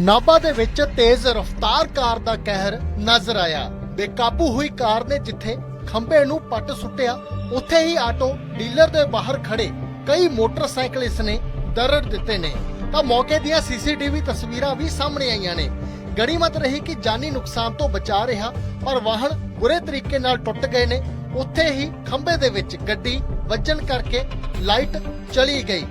ਨਾਭਾ ਦੇ ਵਿੱਚ ਤੇਜ਼ ਰਫ਼ਤਾਰ ਕਾਰ ਦਾ ਕਹਿਰ ਨਜ਼ਰ ਆਇਆ। ਬੇਕਾਬੂ ਹੋਈ ਕਾਰ ਨੇ ਜਿੱਥੇ ਖੰਭੇ ਨੂੰ ਪੱਟ ਸੁੱਟਿਆ, ਉੱਥੇ ਹੀ ਆਟੋ ਡੀਲਰ ਦੇ ਬਾਹਰ ਖੜੇ ਕਈ ਮੋਟਰਸਾਈਕਲ ਇਸ ਨੇ ਦਰੜ ਦਿੱਤੇ ਨੇ। ਤਾਂ ਮੌਕੇ ਦੀਆਂ ਸੀਸੀਟੀਵੀ ਤਸਵੀਰਾਂ ਵੀ ਸਾਹਮਣੇ ਆਈਆਂ ਨੇ। ਗੜੀਮਤ ਰਹੀ ਕਿ ਜਾਨੀ ਨੁਕਸਾਨ ਤੋਂ ਬਚਾ ਰਿਹਾ, ਪਰ ਵਾਹਨ ਬੁਰੇ ਤਰੀਕੇ ਨਾਲ ਟੁੱਟ ਗਏ ਨੇ। ਉੱਥੇ ਹੀ ਖੰਭੇ ਦੇ ਵਿੱਚ ਗੱਡੀ ਵੱਜਣ ਕਰਕੇ ਲਾਈਟ ਚਲੀ ਗਈ।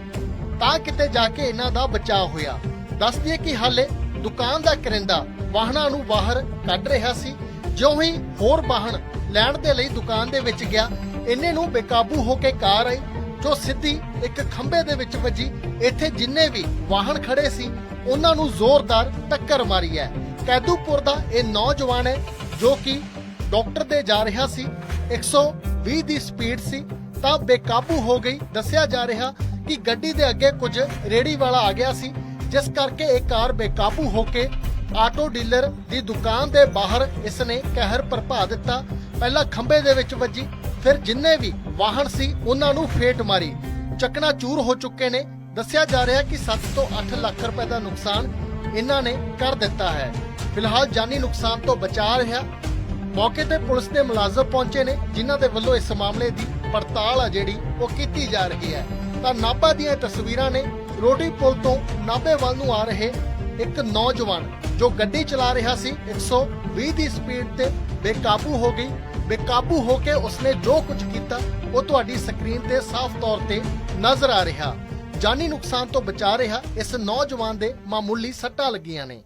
ਤਾਂ ਕਿਤੇ ਜਾ ਕੇ ਇਹਨਾਂ ਦਾ ਬਚਾਅ ਹੋਇਆ। ਦੱਸਦੀ ਦਈਏ ਕਿ ਹਾਲੇ ਦੁਕਾਨ ਦਾ ਕਰਿੰਦਾ ਵਾਹਨਾਂ ਨੂੰ ਬਾਹਰ ਕੱਢ ਰਿਹਾ ਸੀ। ਜਿਉਂ ਹੀ ਹੋਰ ਵਾਹਨ ਲੈਣ ਦੇ ਲਈ ਦੁਕਾਨ ਦੇ ਵਿੱਚ ਗਿਆ, ਇੰਨੇ ਨੂੰ ਬੇਕਾਬੂ ਹੋ ਕੇ ਕਾਰ ਆਈ, ਜੋ ਸਿੱਧੀ ਇੱਕ ਖੰਭੇ ਦੇ ਵਿੱਚ ਵੱਜੀ। ਇੱਥੇ ਜਿੰਨੇ ਵੀ ਵਾਹਨ ਖੜੇ ਸੀ, ਉਹਨਾਂ ਨੂੰ ਜ਼ੋਰਦਾਰ ਟੱਕਰ ਮਾਰੀ ਹੈ। ਕੈਦੂਪੁਰ ਦਾ ਇਹ ਨੌਜਵਾਨ ਹੈ, ਜੋ ਕਿ ਡਾਕਟਰ ਦੇ ਜਾ ਰਿਹਾ ਸੀ। 120 ਦੀ ਸਪੀਡ ਸੀ, ਤਾਂ ਬੇਕਾਬੂ ਹੋ ਗਈ। ਦੱਸਿਆ ਜਾ ਰਿਹਾ ਕਿ ਗੱਡੀ ਦੇ ਅੱਗੇ ਕੁਝ ਰੇੜੀ ਵਾਲਾ ਆ ਗਿਆ ਸੀ। ਜਿਸ ਕਰਕੇ ਇਹ ਕਾਰ ਬੇਕਾਬੂ ਹੋ ਕੇ ਆਟੋ ਡੀਲਰ ਦੀ ਦੁਕਾਨ ਦੇ ਬਾਹਰ ਇਸ ਨੇ ਕਹਿਰ ਭਰਪਾ ਦਿੱਤਾ। ਪਹਿਲਾਂ ਖੰਭੇ ਦੇ ਵਿੱਚ ਵੱਜੀ, ਫਿਰ ਜਿੰਨੇ ਵੀ ਵਾਹਨ ਸੀ ਉਹਨਾਂ ਨੂੰ ਫੇਟ ਮਾਰੀ। ਚੱਕਣਾ ਚੂਰ ਹੋ ਚੁੱਕੇ ਨੇ। ਦੱਸਿਆ ਜਾ ਰਿਹਾ ਕਿ 7 ਤੋਂ 8 ਲੱਖ ਰੁਪਏ ਦਾ ਨੁਕਸਾਨ ਇਹਨਾਂ ਨੇ ਕਰ ਦਿੱਤਾ ਹੈ। ਫਿਲਹਾਲ ਜਾਨੀ ਨੁਕਸਾਨ ਤੋਂ ਬਚਾ ਰਿਹਾ। ਮੌਕੇ ਤੇ ਪੁਲਿਸ ਦੇ ਮੁਲਾਜ਼ਮ ਪਹੁੰਚੇ ਨੇ, ਜਿਨ੍ਹਾਂ ਦੇ ਵੱਲੋਂ ਇਸ ਮਾਮਲੇ ਦੀ ਪੜਤਾਲ ਆ ਜਿਹੜੀ ਉਹ ਕੀਤੀ ਜਾ ਰਹੀ ਹੈ। ਤਾਂ ਨਾਭਾ ਦੀਆਂ ਤਸਵੀਰਾਂ ਨੇ ਰੋਡੀ ਪੁਲ ਤੋਂ ਨਾਭੇ ਵੱਲ ਨੂੰ ਆ ਰਹੇ ਇੱਕ ਨੌਜਵਾਨ ਜੋ ਗੱਡੀ ਚਲਾ ਰਿਹਾ ਸੀ। 120 ਦੀ ਸਪੀਡ ਤੇ ਬੇਕਾਬੂ ਹੋ ਗਈ। ਬੇਕਾਬੂ ਹੋ ਕੇ ਉਸਨੇ ਜੋ ਕੁਝ ਕੀਤਾ, ਉਹ ਤੁਹਾਡੀ ਸਕਰੀਨ ਤੇ ਸਾਫ਼ ਤੌਰ ਤੇ ਨਜ਼ਰ ਆ ਰਿਹਾ। ਜਾਨੀ ਨੁਕਸਾਨ ਤੋਂ ਬਚਾ ਰਿਹਾ ਇਸ ਨੌਜਵਾਨ ਦੇ ਮਾਮੂਲੀ ਸੱਟਾਂ ਲੱਗੀਆਂ ਨੇ।